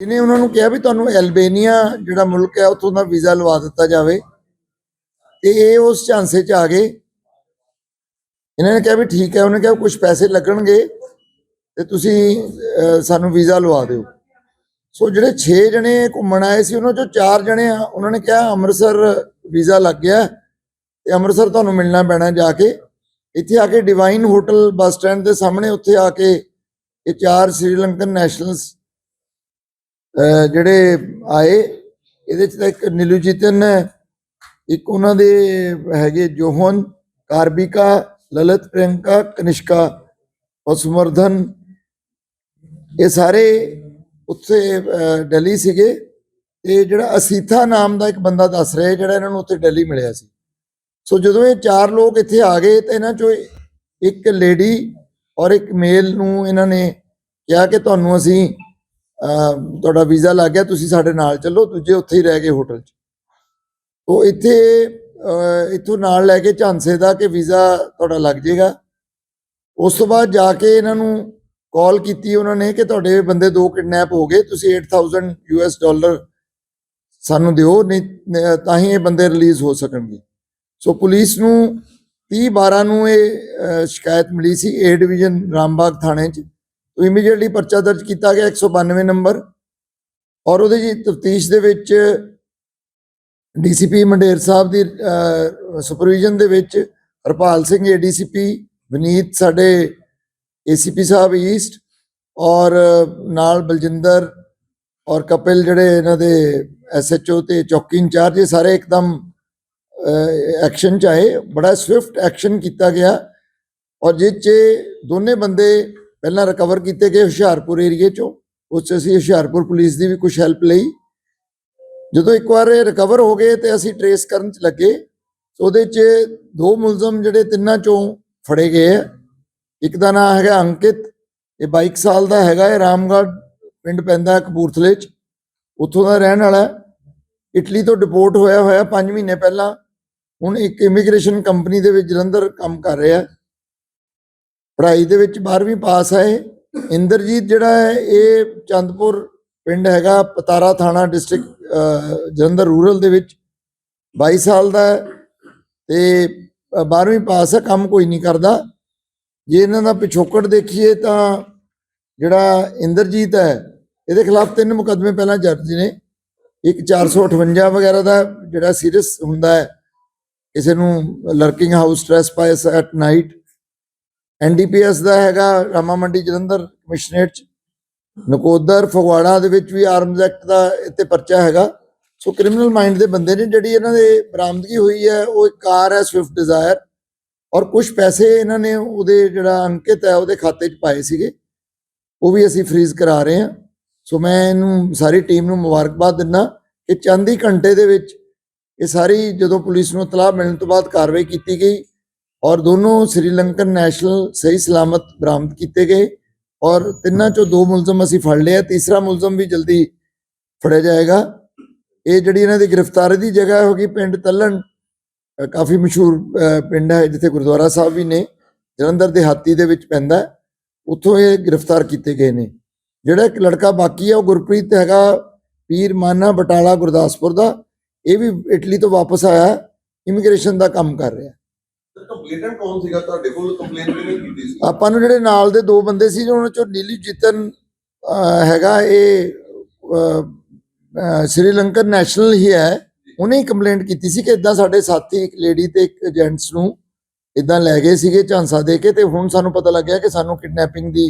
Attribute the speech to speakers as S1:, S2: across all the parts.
S1: ਇਹਨੇ ਉਹਨਾਂ ਨੂੰ ਕਿਹਾ ਵੀ ਤੁਹਾਨੂੰ ਐਲਬੇਨੀਆ ਜਿਹੜਾ ਮੁਲਕ ਹੈ, ਉੱਥੋਂ ਦਾ ਵੀਜ਼ਾ ਲਵਾ ਦਿੱਤਾ ਜਾਵੇ। ਤੇ ਇਹ ਉਸ ਝਾਂਸੇ 'ਚ ਆ ਗਏ। ਇਹਨਾਂ ਨੇ ਕਿਹਾ ਵੀ ਠੀਕ ਹੈ, ਉਹਨੇ ਕਿਹਾ ਕੁਝ ਪੈਸੇ ਲੱਗਣਗੇ ਤੇ ਤੁਸੀਂ ਸਾਨੂੰ ਵੀਜ਼ਾ ਲਵਾ ਦਿਓ। ਸੋ ਜਿਹੜੇ 6 ਜਣੇ ਘੁੰਮਣ ਆਏ ਸੀ, ਉਹਨਾਂ ਚੋਂ 4 ਜਣੇ ਆ, ਉਹਨਾਂ ਨੇ ਕਿਹਾ ਅੰਮ੍ਰਿਤਸਰ ਵੀਜ਼ਾ ਲੱਗ ਗਿਆ ਤੇ ਅੰਮ੍ਰਿਤਸਰ ਤੁਹਾਨੂੰ ਮਿਲਣਾ ਪੈਣਾ ਜਾ ਕੇ। ਇੱਥੇ ਆ ਕੇ ਡਿਵਾਈਨ ਹੋਟਲ ਬੱਸ ਸਟੈਂਡ ਦੇ ਸਾਹਮਣੇ, ਉੱਥੇ ਆ ਕੇ ਇਹ ਚਾਰ ਸ੍ਰੀਲੰਕਨ ਨੈਸ਼ਨਲਸ ਜਿਹੜੇ ਆਏ ਇਹਦੇ ਚ ਤਾਂ ਇੱਕ ਨਿਲੂਜੀਤਨ ਹੈ ਇੱਕ ਉਹਨਾਂ ਦੇ ਹੈਗੇ ਜੋਹਨ ਕਾਰਬਿਕਾ ਲਲਤ ਪ੍ਰਿਯੰਕਾ ਕਨਿਸ਼ਕਾ ਔਰ ਇਹ ਸਾਰੇ ਉੱਥੇ ਅਹ, ਦਿੱਲੀ ਸੀਗੇ। ਤੇ ਜਿਹੜਾ ਅਸੀਥਾ ਨਾਮ ਦਾ ਇੱਕ ਬੰਦਾ ਦੱਸ ਰਿਹਾ ਜਿਹੜਾ ਇਹਨਾਂ ਨੂੰ ਉੱਥੇ ਦਿੱਲੀ ਮਿਲਿਆ ਸੀ। ਸੋ ਜਦੋਂ ਇਹ ਚਾਰ ਲੋਕ ਇੱਥੇ ਆ ਗਏ ਤੇ ਇਹਨਾਂ ਚੋਂ ਇੱਕ ਲੇਡੀ ਔਰ ਇੱਕ ਮੇਲ ਨੂੰ ਇਹਨਾਂ ਨੇ ਕਿਹਾ ਕਿ ਤੁਹਾਨੂੰ ਅਸੀਂ ਤੁਹਾਡਾ ਵੀਜ਼ਾ ਲੱਗ ਗਿਆ ਤੁਸੀਂ ਸਾਡੇ ਨਾਲ ਚੱਲੋ ਦੂਜੇ ਉੱਥੇ ਹੀ ਰਹਿ ਗਏ ਹੋਟਲ 'ਚ। ਉਹ ਇੱਥੇ ਅਹ, ਇੱਥੋਂ ਨਾਲ ਲੈ ਕੇ ਝਾਂਸੇ ਦਾ ਕਿ ਵੀਜ਼ਾ ਤੁਹਾਡਾ ਲੱਗ ਜਾਏਗਾ। ਉਸ ਤੋਂ ਬਾਅਦ ਜਾ ਕੇ ਇਹਨਾਂ ਨੂੰ ਕਾਲ ਕੀਤੀ ਉਹਨਾਂ ਨੇ ਕਿ ਤੁਹਾਡੇ ਬੰਦੇ ਦੋ ਕਿਡਨੈਪ ਹੋ ਗਏ ਤੁਸੀਂ 8000 ਯੂਐਸ ਡਾਲਰ ਸਾਨੂੰ ਦਿਓ ਨਹੀਂ ਤਾਂ ਹੀ ਇਹ ਬੰਦੇ ਰਿਲੀਜ਼ ਹੋ ਸਕਣਗੇ। ਸੋ ਪੁਲਿਸ ਨੂੰ 30 12 ਨੂੰ ਇਹ ਸ਼ਿਕਾਇਤ ਮਿਲੀ ਸੀ ਏ ਡਿਵੀਜ਼ਨ ਰਾਮਬਾਗ ਥਾਣੇ 'ਚ। ਇਮੀਡੀਏਟਲੀ ਪਰਚਾ ਦਰਜ ਕੀਤਾ ਗਿਆ 192 ਨੰਬਰ ਔਰ ਉਹਦੇ ਜੀ ਤਫਤੀਸ਼ ਦੇ ਵਿੱਚ ਡੀਸੀਪੀ ਮੰਡੇਰ ਸਾਹਿਬ ਦੀ ਸੁਪਰਵਿਜ਼ਨ ਦੇ ਵਿੱਚ ਹਰਪਾਲ ਸਿੰਘ ਏਡੀਸੀਪੀ ਵਿਨੀਤ ਸਾਡੇ ਏਸੀਪੀ ਸਾਹਿਬ ਈਸਟ ਔਰ ਨਾਲ ਬਲਜਿੰਦਰ ਔਰ ਕਪਿਲ ਜਿਹੜੇ ਇਹਨਾਂ ਦੇ ਐਸਐਚਓ ਤੇ ਚੌਕੀ ਇੰਚਾਰਜ, ਇਹ ਸਾਰੇ ਇੱਕਦਮ ਐਕਸ਼ਨ ਚ ਆਏ। ਬੜਾ ਸਵਿਫਟ ਐਕਸ਼ਨ ਕੀਤਾ ਗਿਆ। ਔਰ ਜਿਹ 'ਚ ਦੋਨੇ ਬੰਦੇ ਪਹਿਲਾਂ ਰਿਕਵਰ ਕੀਤੇ ਗਏ ਹੁਸ਼ਿਆਰਪੁਰ ਏਰੀਏ ਚੋਂ, ਉਸ 'ਚ ਅਸੀਂ ਹੁਸ਼ਿਆਰਪੁਰ ਪੁਲਿਸ ਦੀ ਵੀ ਕੁਝ ਹੈਲਪ ਲਈ। ਜਦੋਂ ਇੱਕ ਵਾਰ ਇਹ ਰਿਕਵਰ ਹੋ ਗਏ ਤੇ ਅਸੀਂ ਟਰੇਸ ਕਰਨ ਚ ਲੱਗੇ ਉਹਦੇ 'ਚ ਦੋ ਮੁਲਜ਼ਮ ਜਿਹੜੇ ਤਿੰਨਾਂ ਚੋਂ ਫੜੇ ਗਏ ਆ। ਇੱਕ ਦਾ ਨਾਮ ਹੈਗਾ ਅੰਕਿਤ, ਇਹ 22 ਸਾਲ ਦਾ ਹੈਗਾ, ਇਹ ਰਾਮਗੜ੍ਹ ਪਿੰਡ ਪੈਂਦਾ ਕਪੂਰਥਲੇ 'ਚ। ਉੱਥੋਂ ਦਾ ਰਹਿਣ ਵਾਲਾ ਇਟਲੀ ਤੋਂ ਡਿਪੋਰਟ ਹੋਇਆ ਹੋਇਆ 5 ਮਹੀਨੇ ਪਹਿਲਾਂ। ਹੁਣ ਇੱਕ ਇਮੀਗ੍ਰੇਸ਼ਨ ਕੰਪਨੀ ਦੇ ਵਿੱਚ ਜਲੰਧਰ ਕੰਮ ਕਰ ਰਿਹਾ ਪੜ੍ਹਾਈ ਦੇ ਵਿੱਚ 12ਵੀਂ ਪਾਸ ਹੈ ਇੰਦਰਜੀਤ ਜਿਹੜਾ ਹੈ, ਇਹ ਚੰਦਪੁਰ ਪਿੰਡ ਹੈਗਾ, ਪਤਾਰਾ ਥਾਣਾ ਡਿਸਟ੍ਰਿਕਟ ਜਲੰਧਰ ਰੂਰਲ ਦੇ ਵਿੱਚ। 22 ਸਾਲ ਦਾ ਹੈ ਤੇ 12ਵੀਂ ਪਾਸ ਹੈ, ਕੰਮ ਕੋਈ ਨਹੀਂ ਕਰਦਾ। ਜੇ ਇਹਨਾਂ ਦਾ ਪਿਛੋਕੜ ਦੇਖੀਏ ਤਾਂ ਜਿਹੜਾ ਇੰਦਰਜੀਤ ਹੈ, ਇਹਦੇ ਖਿਲਾਫ ਤਿੰਨ ਮੁਕੱਦਮੇ ਪਹਿਲਾਂ ਦਰਜ ਨੇ। ਇੱਕ 458 ਵਗੈਰਾ ਦਾ ਜਿਹੜਾ ਸੀਰੀਅਸ ਹੁੰਦਾ ਹੈ, ਕਿਸੇ ਨੂੰ lurking house trespass at night NDPS ਦਾ ਹੈਗਾ ਰਾਮਾ ਮੰਡੀ ਜਲੰਧਰ ਕਮਿਸ਼ਨਰੇਟ ਚ। ਨਕੋਦਰ ਫਗਵਾੜਾ ਦੇ ਵਿੱਚ ਵੀ ਆਰਮਜ਼ ਐਕਟ ਦਾ ਇੱਥੇ ਪਰਚਾ ਹੈਗਾ। ਸੋ ਕ੍ਰਿਮੀਨਲ ਮਾਈਂਡ ਦੇ ਬੰਦੇ ਨੇ ਜਿਹੜੀ ਇਹਨਾਂ ਦੇ ਬਰਾਮਦਗੀ ਹੋਈ ਹੈ, ਉਹ ਇੱਕ ਕਾਰ ਹੈ ਸਵਿਫਟ ਡਿਜ਼ਾਇਰ ਔਰ ਕੁਝ ਪੈਸੇ ਇਹਨਾਂ ਨੇ ਉਹਦੇ ਜਿਹੜਾ ਅੰਕਿਤ ਹੈ, ਉਹਦੇ ਖਾਤੇ 'ਚ ਪਾਏ ਸੀਗੇ। ਉਹ ਵੀ ਅਸੀਂ ਫ੍ਰੀਜ਼ ਕਰਾ ਰਹੇ ਹਾਂ। ਸੋ ਮੈਂ ਇਹਨੂੰ ਸਾਰੀ ਟੀਮ ਨੂੰ ਮੁਬਾਰਕਬਾਦ ਦਿੰਦਾ ਕਿ ਚੰਦ ਹੀ ਘੰਟੇ ਦੇ ਵਿੱਚ ਇਹ ਸਾਰੀ ਜਦੋਂ ਪੁਲਿਸ ਨੂੰ ਤਲਾਹ ਮਿਲਣ ਤੋਂ ਬਾਅਦ ਕਾਰਵਾਈ ਕੀਤੀ ਗਈ। ਔਰ ਦੋਨੋਂ ਸ੍ਰੀਲੰਕਨ ਨੈਸ਼ਨਲ ਸਹੀ ਸਲਾਮਤ ਬਰਾਮਦ ਕੀਤੇ ਗਏ ਔਰ ਤਿੰਨਾਂ ਚੋਂ ਦੋ ਮੁਲਜ਼ਮ ਅਸੀਂ ਫੜ ਲਿਆ, ਤੀਸਰਾ ਮੁਲਜ਼ਮ ਵੀ ਜਲਦੀ ਫੜਿਆ ਜਾਏਗਾ। ਇਹ ਜਿਹੜੀ ਇਹਨਾਂ ਦੀ ਗ੍ਰਿਫਤਾਰੀ ਦੀ ਜਗ੍ਹਾ ਹੋਗੀ ਪਿੰਡ ਤੱਲਣ ਕਾਫੀ ਮਸ਼ਹੂਰ ਪਿੰਡ ਹੈ ਜਿੱਥੇ ਗੁਰਦੁਆਰਾ ਸਾਹਿਬ ਵੀ ਨੇ, ਜਲੰਧਰ ਦੇ ਹਾਤੀ ਦੇ ਵਿੱਚ ਪੈਂਦਾ ਉੱਥੋਂ ਇਹ ਗ੍ਰਿਫਤਾਰ ਕੀਤੇ ਗਏ ਨੇ। ਜਿਹੜਾ ਇੱਕ ਲੜਕਾ ਬਾਕੀ ਹੈ, ਉਹ ਗੁਰਪ੍ਰੀਤ ਹੈਗਾ, ਪੀਰ ਮਾਨਾ ਬਟਾਲਾ ਗੁਰਦਾਸਪੁਰ ਦਾ। ਇਹ ਵੀ ਇਟਲੀ ਤੋਂ ਵਾਪਸ ਆਇਆ, ਇਮੀਗ੍ਰੇਸ਼ਨ ਦਾ ਕੰਮ ਕਰ ਰਿਹਾ।
S2: ਕੰਪਲੇਨਟ ਕੌਣ ਸੀਗਾ ਤੁਹਾਡੇ ਕੋਲ? ਕੰਪਲੇਨ ਕਿਹਨੇ ਕੀਤੀ ਸੀ?
S1: ਆਪਾਂ ਨੂੰ ਜਿਹੜੇ ਨਾਲ ਦੇ ਦੋ ਬੰਦੇ ਸੀ ਉਹਨਾਂ ਚੋਂ ਨੀਲੀ ਜਿਤਨ ਹੈਗਾ ਇਹ ਸ੍ਰੀਲੰਕਨ ਨੈਸ਼ਨਲ ਹੀ ਹੈ। ਉਹਨੇ ਕੰਪਲੇਂਟ ਕੀਤੀ ਸੀ ਕਿ ਇਦਾਂ ਸਾਡੇ ਸਾਥੀ ਇੱਕ ਲੇਡੀ ਤੇ ਇੱਕ ਏਜੰਟਸ ਨੂੰ ਇਦਾਂ ਲੈ ਗਏ ਸੀਗੇ ਝਾਂਸਾ ਦੇ ਕੇ ਤੇ ਹੁਣ ਸਾਨੂੰ ਪਤਾ ਲੱਗਿਆ ਕਿ ਸਾਨੂੰ ਕਿਡਨੈਪਿੰਗ ਦੀ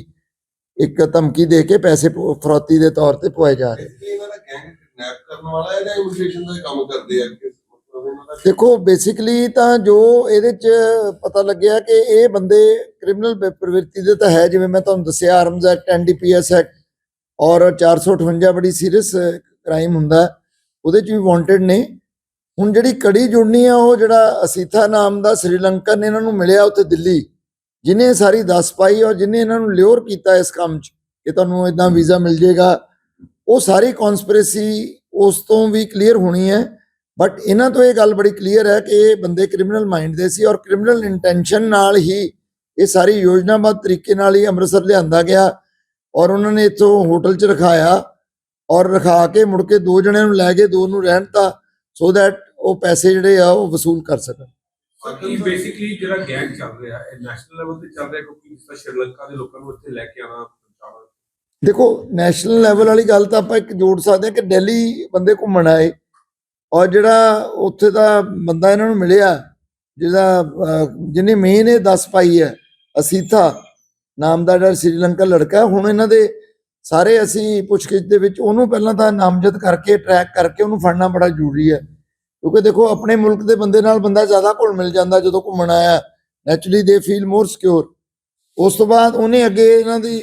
S1: ਇੱਕ ਧਮਕੀ ਦੇ ਕੇ ਪੈਸੇ ਫਰੌਤੀ ਦੇ ਤੌਰ ਤੇ ਪਵਾਏ ਜਾ ਰਹੇ।
S2: ਇਹ ਇਹਨਾਂ ਦਾ ਗੈਂਗ ਕਿਡਨੈਪ ਕਰਨ ਵਾਲਾ ਹੈ ਜਾਂ ਇਮੀਗ੍ਰੇਸ਼ਨ ਦਾ ਕੰਮ ਕਰਦੇ ਆ ਕਿਸ ਮਤਲਬ ਇਹਨਾਂ ਦਾ
S1: ਦੇਖੋ ਬੇਸਿਕਲੀ ਤਾਂ ਜੋ ਇਹਦੇ ਚ ਪਤਾ ਲੱਗਿਆ ਕਿ ਇਹ ਬੰਦੇ ਕ੍ਰਿਮੀਨਲ ਪ੍ਰਵਿਰਤੀ ਦੇ ਤਾਂ ਹੈ, ਜਿਵੇਂ ਮੈਂ ਤੁਹਾਨੂੰ ਦੱਸਿਆ ਆਰਮਜ਼ ਐਕਟ ਐਨਡੀਪੀਐਸ ਐਕਟ ਔਰ 458 ਬੜੀ ਸੀਰੀਅਸ ਕ੍ਰਾਈਮ ਹੁੰਦਾ, ਉਹਦੇ ਚ ਵੀ ਵਾਂਟਡ ਨੇ। ਹੁਣ ਜਿਹੜੀ ਕੜੀ ਜੁੜਨੀ ਆ, ਉਹ ਜਿਹੜਾ ਅਸੀਥਾ ਨਾਮ ਦਾ ਸ੍ਰੀਲੰਕਨ ਇਹਨਾਂ ਨੂੰ ਮਿਲਿਆ ਉੱਥੇ ਦਿੱਲੀ, ਜਿਨੇ ਸਾਰੀ ਦੱਸ ਪਾਈ ਔਰ ਜਿਨੇ ਇਹਨਾਂ ਨੂੰ ਲਿਓਰ ਕੀਤਾ ਇਸ ਕੰਮ 'ਚ, ਕਿ ਤੁਹਾਨੂੰ ਇਦਾਂ ਵੀਜ਼ਾ ਮਿਲ ਜਾਏਗਾ ਉਹ ਸਾਰੀ ਕਨਸਪੀਰੇਸੀ ਉਸ ਤੋਂ ਵੀ ਕਲੀਅਰ ਹੋਣੀ ਹੈ। ਬਟ ਇਹਨਾਂ ਤੋਂ ਇਹ ਗੱਲ ਬੜੀ ਕਲੀਅਰ ਹੈ ਕਿ ਇਹ ਬੰਦੇ ਕ੍ਰਿਮੀਨਲ ਮਾਈਂਡ ਦੇ ਸੀ ਔਰ ਕ੍ਰਿਮੀਨਲ ਇੰਟੈਂਸ਼ਨ ਨਾਲ ਹੀ ਇਹ ਸਾਰੀ ਯੋਜਨਾਬੱਧ ਤਰੀਕੇ ਨਾਲ ਹੀ ਅੰਮ੍ਰਿਤਸਰ ਲਿਆਂਦਾ ਗਿਆ ਔਰ ਉਹਨਾਂ ਨੇ ਇੱਥੋਂ ਹੋਟਲ 'ਚ ਰਖਾਇਆ ਔਰ ਰਖਾ ਕੇ ਮੁੜ ਕੇ ਦੋ ਜਣਿਆਂ ਨੂੰ ਲੈ ਕੇ ਦੋ ਨੂੰ ਰਹਿਣ ਤਾਂ ਸੋ ਦੈਟ ਉਹ ਪੈਸੇ ਜਿਹੜੇ ਆ ਉਹ ਵਸੂਲ ਕਰ ਸਕਣ।
S3: ਬਾਕੀ ਬੇਸਿਕਲੀ ਜਿਹੜਾ ਗੈਂਗ ਚੱਲ ਰਿਹਾ ਹੈ ਨੈਸ਼ਨਲ ਲੈਵਲ ਤੇ ਚੱਲ ਰਿਹਾ ਕਿਉਂਕਿ ਜਿਸ ਤਰ੍ਹਾਂ ਸ਼੍ਰੀਲੰਕਾ ਦੇ ਲੋਕਾਂ ਨੂੰ ਇੱਥੇ ਲੈ ਕੇ ਆਣਾ ਪਹੁੰਚਾਉਣਾ।
S1: ਦੇਖੋ ਨੈਸ਼ਨਲ ਲੈਵਲ ਵਾਲੀ ਗੱਲ ਤਾਂ ਆਪਾਂ ਇੱਕ ਜੋੜ ਸਕਦੇ ਹਾਂ ਕਿ ਦਿੱਲੀ ਬੰਦੇ ਘੁੰਮਣ ਆਏ ਔਰ ਜਿਹੜਾ ਉੱਥੇ ਦਾ ਬੰਦਾ ਇਹਨਾਂ ਨੂੰ ਮਿਲਿਆ ਜਿਹਦਾ ਅਹ, ਜਿਹਨੇ ਮੇਨ ਇਹ ਦੱਸ ਪਾਈ ਹੈ ਅਸੀਥਾ ਨਾਮ ਦਾ ਜਿਹੜਾ ਸ੍ਰੀਲੰਕਾ ਲੜਕਾ ਹੁਣ ਇਹਨਾਂ ਦੇ ਸਾਰੇ ਅਸੀਂ ਪੁੱਛਗਿੱਛ ਦੇ ਵਿੱਚ ਉਹਨੂੰ ਪਹਿਲਾਂ ਤਾਂ ਨਾਮਜ਼ਦ ਕਰਕੇ ਟਰੈਕ ਕਰਕੇ ਉਹਨੂੰ ਫੜਨਾ ਬੜਾ ਜ਼ਰੂਰੀ ਹੈ। ਕਿਉਂਕਿ ਦੇਖੋ ਆਪਣੇ ਮੁਲਕ ਦੇ ਬੰਦੇ ਨਾਲ ਬੰਦਾ ਜ਼ਿਆਦਾ ਘੁਲ ਮਿਲ ਜਾਂਦਾ ਜਦੋਂ ਘੁੰਮਣ ਆਇਆ ਨੈਚੁਰਲੀ ਦੇ ਫੀਲ ਮੋਰ ਸਿਕਿਉਰ ਉਸ ਤੋਂ ਬਾਅਦ ਉਹਨੇ ਅੱਗੇ ਇਹਨਾਂ ਦੀ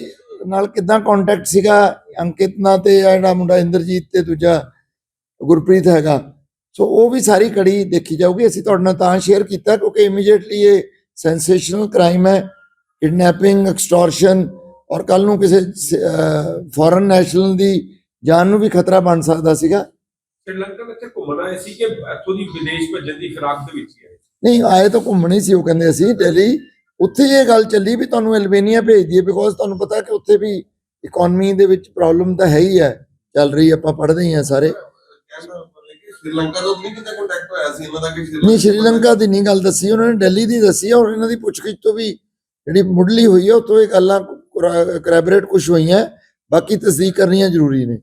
S1: ਨਾਲ ਕਿਦਾਂ ਕੰਟੈਕਟ ਸੀਗਾ ਅੰਕਿਤ ਨਾਲ ਤੇ ਜਿਹੜਾ ਮੁੰਡਾ ਇੰਦਰਜੀਤ ਤੇ ਦੂਜਾ ਗੁਰਪ੍ਰੀਤ ਹੈਗਾ। ਸੋ ਉਹ ਵੀ ਸਾਰੀ ਕੜੀ ਦੇਖੀ ਜਾਊਗੀ। ਅਸੀਂ ਤੁਹਾਡੇ ਨਾਲ ਤਾਂ ਸ਼ੇਅਰ ਕੀਤਾ ਕਿਉਂਕਿ ਇਮੀਡੀਏਟਲੀ ਇਹ ਸੈਂਸੇਸ਼ਨਲ ਕ੍ਰਾਈਮ ਹੈ। ਕਿਡਨੈਪਿੰਗ ਐਕਸਟੋਰਸ਼ਨ ਔਰ ਕੱਲ ਨੂੰ ਕਿਸੇ ਫੋਰਨ ਨੈਸ਼ਨਲ ਦੀ ਜਾਨ ਨੂੰ ਵੀ ਖਤਰਾ ਬਣ ਸਕਦਾ ਸੀਗਾ।
S3: ਸ਼੍ਰੀਲੰਕਾ ਵਿੱਚ ਘੁੰਮਣ ਆਏ ਸੀ ਕਿ ਇੱਥੋਂ ਦੀ ਵਿਦੇਸ਼ ਭੇਜਣ ਦੀ ਫਿਰਾਕ ਦੇ ਵਿੱਚ ਹੀ ਆਏ?
S1: ਨਹੀਂ ਆਏ ਤਾਂ ਘੁੰਮਣੀ ਸੀ ਉਹ ਕਹਿੰਦੇ ਅਸੀਂ ਦਿੱਲੀ। ਉੱਥੇ ਇਹ ਗੱਲ ਚੱਲੀ ਵੀ ਤੁਹਾਨੂੰ ਐਲਬੇਨੀਆ ਭੇਜ ਦਈਏ ਬਿਕੋਜ਼ ਤੁਹਾਨੂੰ ਪਤਾ ਕਿ ਉੱਥੇ ਵੀ ਇਕਨੋਮੀ ਦੇ ਵਿੱਚ ਪ੍ਰੋਬਲਮ ਤਾਂ ਹੈ ਹੀ ਹੈ। ਚੱਲ ਰਹੀ ਆਪਾਂ ਪੜ੍ਹਦੇ ਹੀ ਆ ਸਾਰੇ।
S2: ਸ਼੍ਰੀਲੰਕਾ ਤੋਂ ਨਹੀਂ ਕਿਤੇ ਕੰਟੈਕਟ ਹੋਇਆ ਸੀ? ਇਹਨਾਂ ਦਾ ਕਿ
S1: ਨਹੀਂ, ਸ਼੍ਰੀਲੰਕਾ ਦੀ ਨਹੀਂ ਗੱਲ ਦੱਸੀ, ਉਹਨਾਂ ਨੇ ਦਿੱਲੀ ਦੀ ਦੱਸੀ ਹੈ ਔਰ ਇਹਨਾਂ ਦੀ ਪੁੱਛਗਿੱਛ ਤੋਂ ਵੀ ਜਿਹੜੀ ਮੁੱਢਲੀ ਹੋਈ ਹੈ ਉਤੋਂ ਇਹ ਗੱਲਾਂ ਕਰੈਬੋਰੇਟ ਕੁਝ ਹੋਈਆਂ, ਬਾਕੀ ਤਸਦੀਕ ਕਰਨੀਆਂ ਜ਼ਰੂਰੀ ਨੇ।